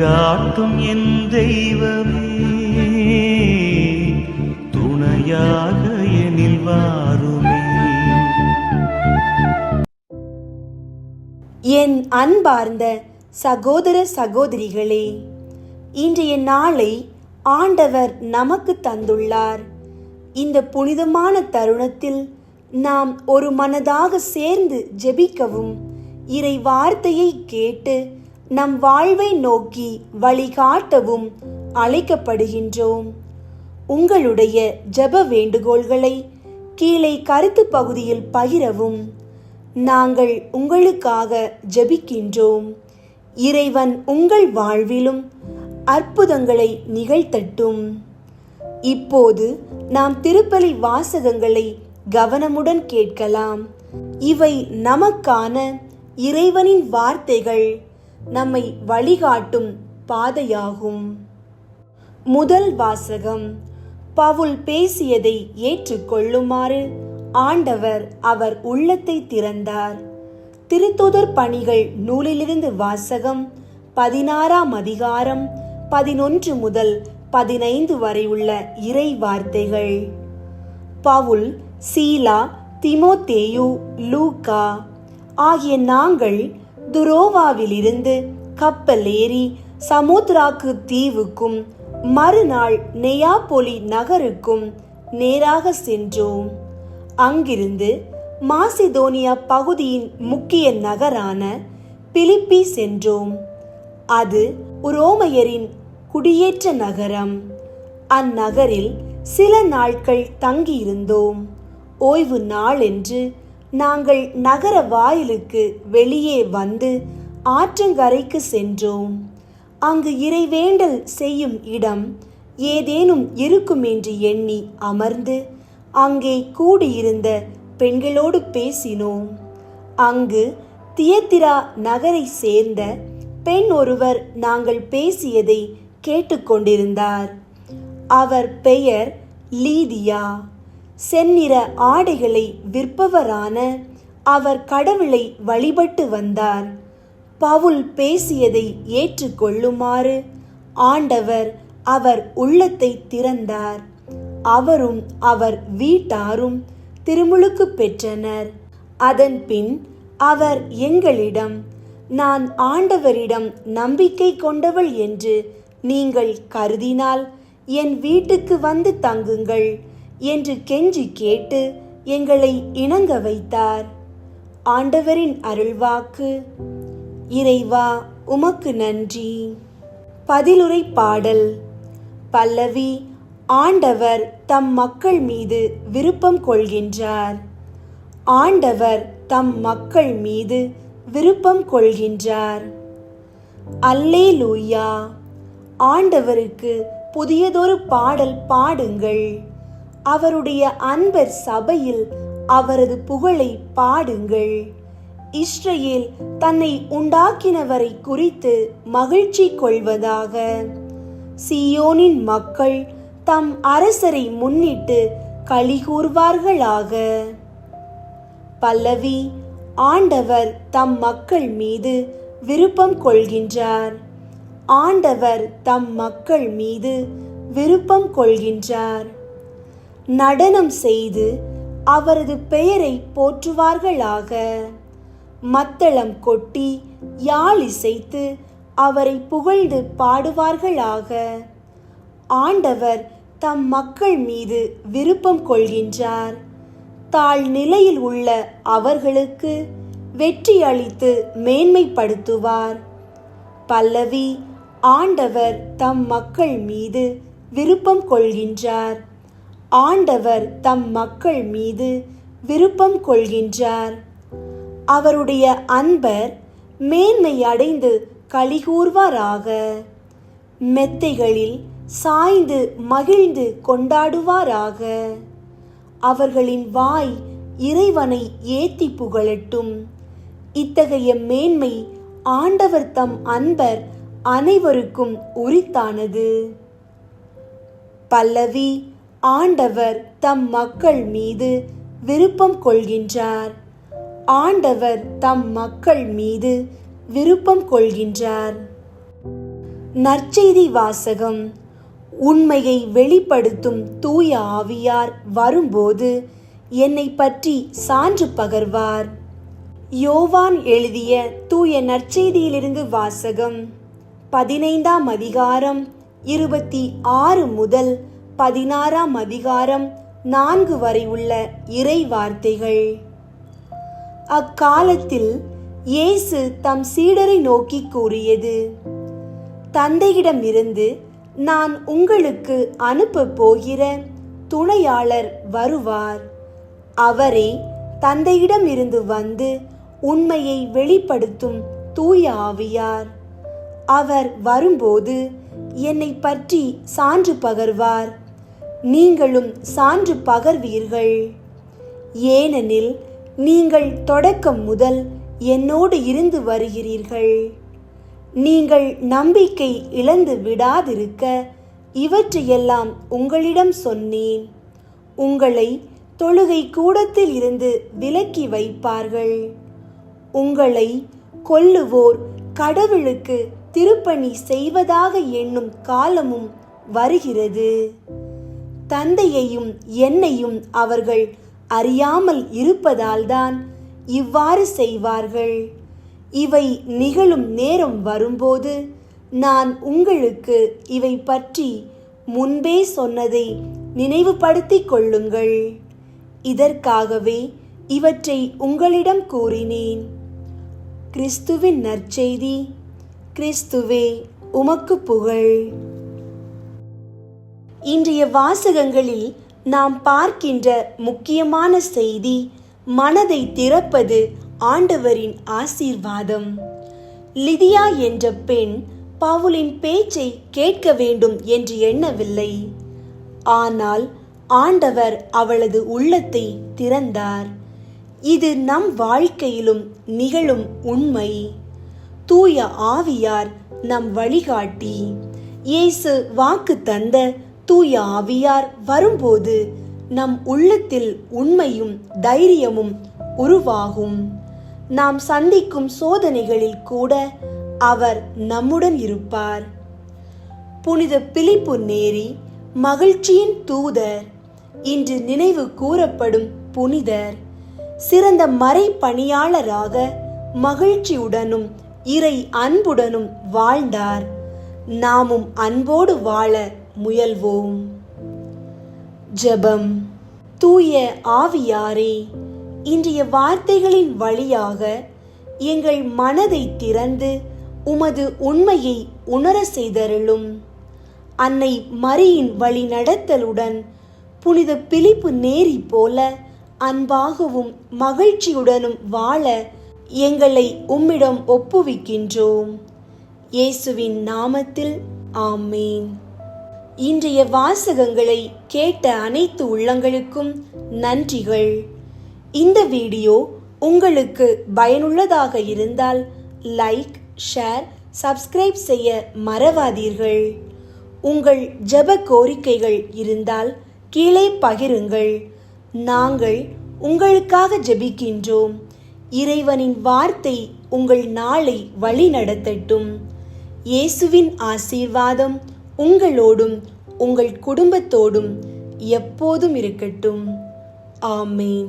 வழிகாட்டும் என் தெய்வமே. துணையாக எனில் வாருமே. என் அன்பார்ந்த சகோதர சகோதரிகளே இன்றைய நாளை ஆண்டவர் நமக்கு தந்துள்ளார். இந்த புனிதமான தருணத்தில் நாம் ஒரு மனதாக சேர்ந்து ஜெபிக்கவும் இறை வார்த்தையை கேட்டு நம் வாழ்வை நோக்கி வழிகாட்டவும் அழைக்கப்படுகின்றோம். உங்களுடைய ஜெப வேண்டுகோள்களை கீழே கருத்து பகுதியில் பகிரவும். நாங்கள் உங்களுக்காக ஜபிக்கின்றோம். இறைவன் உங்கள் வாழ்விலும் அற்புதங்களை நிகழ்த்தட்டும். இப்போது நாம் திருப்பலி வாசகங்களை கவனமுடன் கேட்கலாம். இவை நமக்கான இறைவனின் வார்த்தைகள். நம்மை வழிகாட்டும் பாதையாகும். முதல் வாசகம் பவுல் பேசியதை ஏற்றுக்கொள்ளுமாறு ஆண்டவர் அவர் உள்ளத்தை திறந்தார். திருத்துதர் பணிகள் நூலிலிருந்து வாசகம் பதினாறாம் அதிகாரம் பதினொன்று முதல் பதினைந்து வரை உள்ள இறை வார்த்தைகள். பவுல் சீலா திமோத்தேயு லூக்கா ஆகிய நாங்கள் துரோவாவிலிருந்து கப்பல் ஏறி சமுத்ராக்கு தீவுக்கும் மறுநாள் நெயாபொலி நகருக்கும் நேராக சென்றோம். அங்கிருந்து மாசிதோனியா பகுதியின் முக்கிய நகரான பிலிப்பி சென்றோம். அது உரோமையரின் குடியேற்ற நகரம். அந்நகரில் சில நாட்கள் தங்கியிருந்தோம். ஓய்வு நாளென்று நாங்கள் நகர வாயிலுக்கு வெளியே வந்து ஆற்றங்கரைக்கு சென்றோம். அங்கு இறைவேண்டல் செய்யும் இடம் ஏதேனும் இருக்கும் என்று எண்ணி அமர்ந்து அங்கே கூடியிருந்த பெண்களோடு பேசினோம். அங்கு தியத்திரா நகரை சேர்ந்த பெண் ஒருவர் நாங்கள் பேசியதை கேட்டுக்கொண்டிருந்தார். அவர் பெயர் லீதியா. செந்நிற ஆடைகளை விற்பவரான அவர் கடவுளை வழிபட்டு வந்தார். பவுல் பேசியதை ஏற்றுக்கொள்ளுமாறு ஆண்டவர் அவர் உள்ளத்தை திறந்தார். அவரும் அவர் வீட்டாரும் திருமுழுக்கு பெற்றனர். அதன்பின் அவர் எங்களிடம் நான் ஆண்டவரிடம் நம்பிக்கை கொண்டவள் என்று நீங்கள் கருதினால் என் வீட்டுக்கு வந்து தங்குங்கள். என்று கெஞ்சி கேட்டு எங்களை இணங்க வைத்தார். ஆண்டவரின் அருள்வாக்கு. இறைவா உமக்கு நன்றி. பதிலுரை பாடல். பல்லவி ஆண்டவர் தம் மக்கள் மீது விருப்பம் கொள்கின்றார். ஆண்டவர் தம் மக்கள் மீது விருப்பம் கொள்கின்றார். அல்லே லூயா ஆண்டவருக்கு புதியதொரு பாடல் பாடுங்கள். அவருடைய அன்பர் சபையில் அவரது புகழை பாடுங்கள். இஸ்ரேல் தன்னை உண்டாக்கினவரை குறித்து மகிழ்ச்சி கொள்வதாக. சியோனின் மக்கள் தம் அரசரை முன்னிட்டு களிகூர்வார்களாக பல்லவி ஆண்டவர் தம் மக்கள் மீது விருப்பம் கொள்கின்றார். ஆண்டவர் தம் மக்கள் மீது விருப்பம் கொள்கின்றார். நடனம் செய்து அவரது பெயரை போற்றுவார்களாக. மத்தளம் கொட்டி யாழ் இசைத்து அவரை புகழ்ந்து பாடுவார்களாக. ஆண்டவர் தம் மக்கள் மீது விருப்பம் கொள்கின்றார். தாழ் நிலையில் உள்ள அவர்களுக்கு வெற்றி அளித்து மேன்மைப்படுத்துவார். பல்லவி ஆண்டவர் தம் மக்கள் மீது விருப்பம் கொள்கின்றார். ஆண்டவர் தம் மக்கள் மீது விருப்பம் கொள்கின்றார். அவருடைய அன்பர் மேன்மை அடைந்து கலிகூர்வாராக மெத்தைகளில் சாய்ந்து மகிழ்ந்து கொண்டாடுவாராக. அவர்களின் வாய் இறைவனை ஏத்தி புகழட்டும். இத்தகைய மேன்மை ஆண்டவர் தம் அன்பர் அனைவருக்கும் உரித்தானது. பல்லவி ஆண்டவர் தம் மக்கள் மீது விருப்பம் கொள்கின்றார். ஆண்டவர் தம் மக்கள் மீது விருப்பம் கொள்கின்றார். நற்செய்தி வாசகம். உண்மையை வெளிப்படுத்தும் தூய ஆவியார் வரும்போது என்னை பற்றி சான்று பகர்வார். யோவான் எழுதிய தூய நற்செய்தியிலிருந்து வாசகம். பதினைந்தாம் அதிகாரம் இருபத்தி ஆறு முதல் பதினாறாம் அதிகாரம் நான்கு வரை உள்ள இறை வார்த்தைகள். அக்காலத்தில் இயேசு தம் சீடரை நோக்கி கூறியது தந்தையிடமிருந்து நான் உங்களுக்கு அனுப்ப போகிற துணையாளர் வருவார். அவரே தந்தையிடமிருந்து வந்து உண்மையை வெளிப்படுத்தும் தூய ஆவியார். அவர் வரும்போது என்னை பற்றி சான்று பகர்வார். நீங்களும் சான்று பகர்வீர்கள். ஏனெனில் நீங்கள் தொடக்கம் முதல் என்னோடு இருந்து வருகிறீர்கள். நீங்கள் நம்பிக்கை இழந்து விடாதிருக்க இவற்றையெல்லாம் உங்களிடம் சொன்னேன். உங்களை தொழுகை கூடத்தில் இருந்து விலக்கி வைப்பார்கள். உங்களை கொல்லுவோர் கடவுளுக்கு திருப்பணி செய்வதாக எண்ணும் காலமும் வருகிறது. தந்தையையும் என்னையும் அவர்கள் அறியாமல் இருப்பதால்தான் இவ்வாறு செய்வார்கள். இவை நிகழும் நேரம் வரும்போது நான் உங்களுக்கு இவை பற்றி முன்பே சொன்னதை நினைவுபடுத்திக் கொள்ளுங்கள். இதற்காகவே இவற்றை உங்களிடம் கூறினேன். கிறிஸ்துவின் நற்செய்தி கிறிஸ்துவே உமக்கு புகழ். இன்றைய வாசகங்களில் நாம் பார்க்கின்ற முக்கியமான செய்தி மனதை திறப்பது ஆண்டவரின் ஆசீர்வாதம். லிதியா என்ற பெண் பவுலின் பேச்சை கேட்க வேண்டும் என்று எண்ணவில்லை. ஆனால் ஆண்டவர் அவளது உள்ளத்தை திறந்தார். இது நம் வாழ்க்கையிலும் நிகழும் உண்மை. தூய ஆவியார் நம் வழிகாட்டி. இயேசு வாக்கு தந்த தூய ஆவியார் வரும்போது நம் உள்ளத்தில் உண்மையும் தைரியமும் உருவாகும். நாம் சந்திக்கும் சோதனைகளில் கூட அவர் நம்முடன் இருப்பார். புனித பிலிப்பு நேரி மகிழ்ச்சியின் தூதர் இன்று நினைவு கூறப்படும் புனிதர் சிறந்த மறை பணியாளராக மகிழ்ச்சியுடனும் இறை அன்புடனும் வாழ்ந்தார். நாமும் அன்போடு வாழ முயல்வோம். ஜெபம். தூய ஆவியாரே இன்றைய வார்த்தைகளின் வழியாக எங்கள் மனதை திறந்து உமது உண்மையை உணர செய்தருளும். அன்னை மரியின் வழி நடத்தலுடன் புனித பிலிப்பு நேரி போல அன்பாகவும் மகிழ்ச்சியுடனும் வாழ எங்களை உம்மிடம் ஒப்புவிக்கின்றோம். இயேசுவின் நாமத்தில் ஆமேன். இன்றைய வாசகங்களை கேட்ட அனைத்து உள்ளங்களுக்கும் நன்றிகள். இந்த வீடியோ உங்களுக்கு பயனுள்ளதாக இருந்தால் லைக் ஷேர் சப்ஸ்கிரைப் செய்ய மறவாதீர்கள். உங்கள் ஜெப கோரிக்கைகள் இருந்தால் கீழே பகிருங்கள். நாங்கள் உங்களுக்காக ஜெபிக்கின்றோம். இறைவனின் வார்த்தை உங்கள் நாளை வழி நடத்தட்டும் இயேசுவின் ஆசீர்வாதம் உங்களோடும் உங்கள் குடும்பத்தோடும் எப்போதும் இருக்கட்டும். ஆமேன்.